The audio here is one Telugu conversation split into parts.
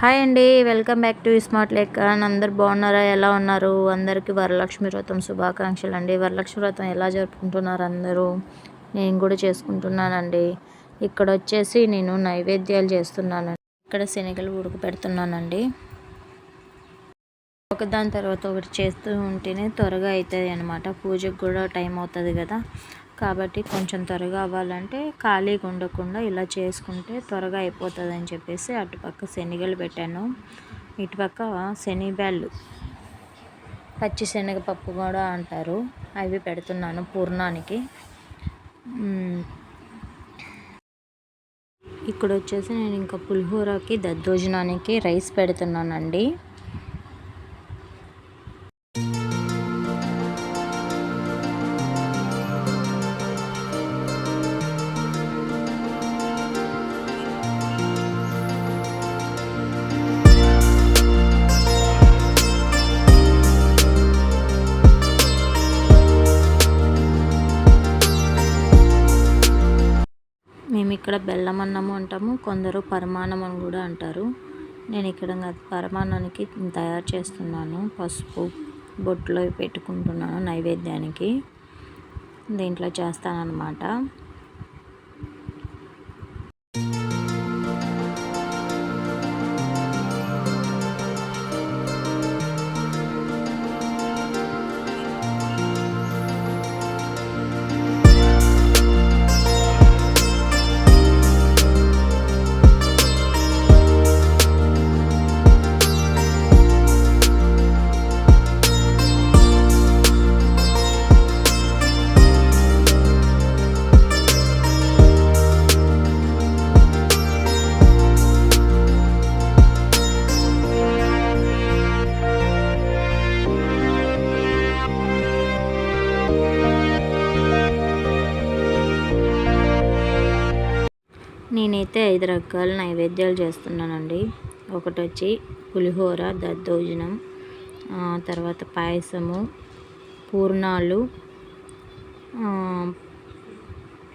హాయ్ అండి వెల్కమ్ బ్యాక్ టు స్మార్ట్ లెక్క. అందరు బాగున్నారా? ఎలా ఉన్నారు? అందరికీ వరలక్ష్మి వ్రతం శుభాకాంక్షలు అండి. వరలక్ష్మి వ్రతం ఎలా జరుపుకుంటున్నారు అందరూ? నేను కూడా చేసుకుంటున్నానండి. ఇక్కడ వచ్చేసి నేను నైవేద్యాలు చేస్తున్నాను ఇక్కడ శనగలు ఉడకపెడుతున్నానండి ఒకదాని తర్వాత ఒకటి చేస్తూ ఉంటేనే త్వరగా అవుతుంది అనమాట పూజకు కూడా టైం అవుతుంది కదా. కాబట్టి కొంచెం త్వరగా అవ్వాలంటే ఖాళీగా ఉండకుండా ఇలా చేసుకుంటే త్వరగా అయిపోతుంది అని చెప్పేసి అటుపక్క శనగలు పెట్టాను. ఇటుపక్క శనిబ్యాళ్ళు పచ్చి శనగపప్పు కూడా అంటారు. అవి పెడుతున్నాను పూర్ణానికి. ఇక్కడ వచ్చేసి నేను ఇంకా పులిహోరకి దద్దోజనానికి రైస్ పెడుతున్నానండి. ఇక్కడ బెల్లం అన్నము అంటాము కొందరు పరమాన్నం అని కూడా అంటారు. నేను ఇక్కడ పరమాన్నానికి తయారు చేస్తున్నాను. పసుపు బొట్టులో పెట్టుకుంటున్నాను నైవేద్యానికి. దీంట్లో చేస్తానన్నమాట. నేనైతే ఐదు రకాల నైవేద్యాలు చేస్తున్నానండి. ఒకటి వచ్చి పులిహోర దద్దోజనం తర్వాత పాయసము పూర్ణాలు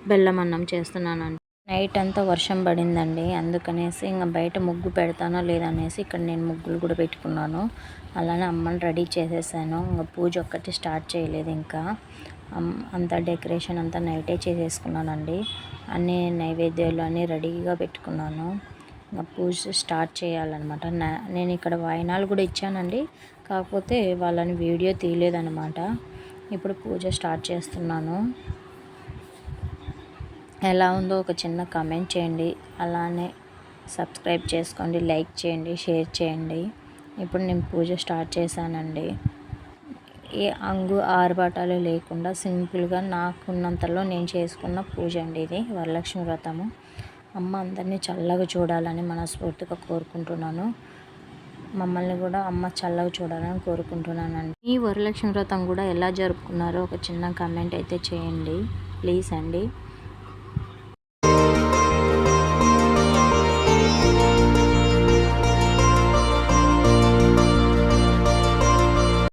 బెల్లం అన్నం చేస్తున్నానండి. నైట్ అంతా వర్షం పడిందండి. అందుకనేసి ఇంకా బయట ముగ్గు పెడతానో లేదనేసి ఇక్కడ నేను ముగ్గులు కూడా పెట్టుకున్నాను. అలానే అమ్మని రెడీ చేసేసాను. ఇంకా పూజ ఒక్కటి స్టార్ట్ చేయలేదు ఇంకా. అంతా డెకరేషన్ అంతా నైటే చేసేసుకున్నానండి. అన్ని నైవేద్యాలు అన్నీ రెడీగా పెట్టుకున్నాను. ఇంకా పూజ స్టార్ట్ చేయాలన్నమాట. నేను ఇక్కడ వాయినాలు కూడా ఇచ్చానండి. కాకపోతే వాళ్ళని వీడియో తీయలేదన్నమాట. ఇప్పుడు పూజ స్టార్ట్ చేస్తున్నాను. ఎలా ఉందో ఒక చిన్న కామెంట్ చేయండి. అలానే సబ్స్క్రైబ్ చేసుకోండి లైక్ చేయండి షేర్ చేయండి. ఇప్పుడు నేను పూజ స్టార్ట్ చేశానండి. ఏ అంగు ఆర్భాటాలు లేకుండా సింపుల్గా నాకున్నంతలో నేను చేసుకున్న పూజ అండి ఇది వరలక్ష్మి వ్రతము. అమ్మ అందరినీ చల్లగా చూడాలని మనస్ఫూర్తిగా కోరుకుంటున్నాను. మమ్మల్ని కూడా అమ్మ చల్లగా చూడాలని కోరుకుంటున్నానండి. ఈ వరలక్ష్మి వ్రతం కూడా ఎలా జరుపుకున్నారో ఒక చిన్న కమెంట్ అయితే చేయండి. ప్లీజ్ అండి.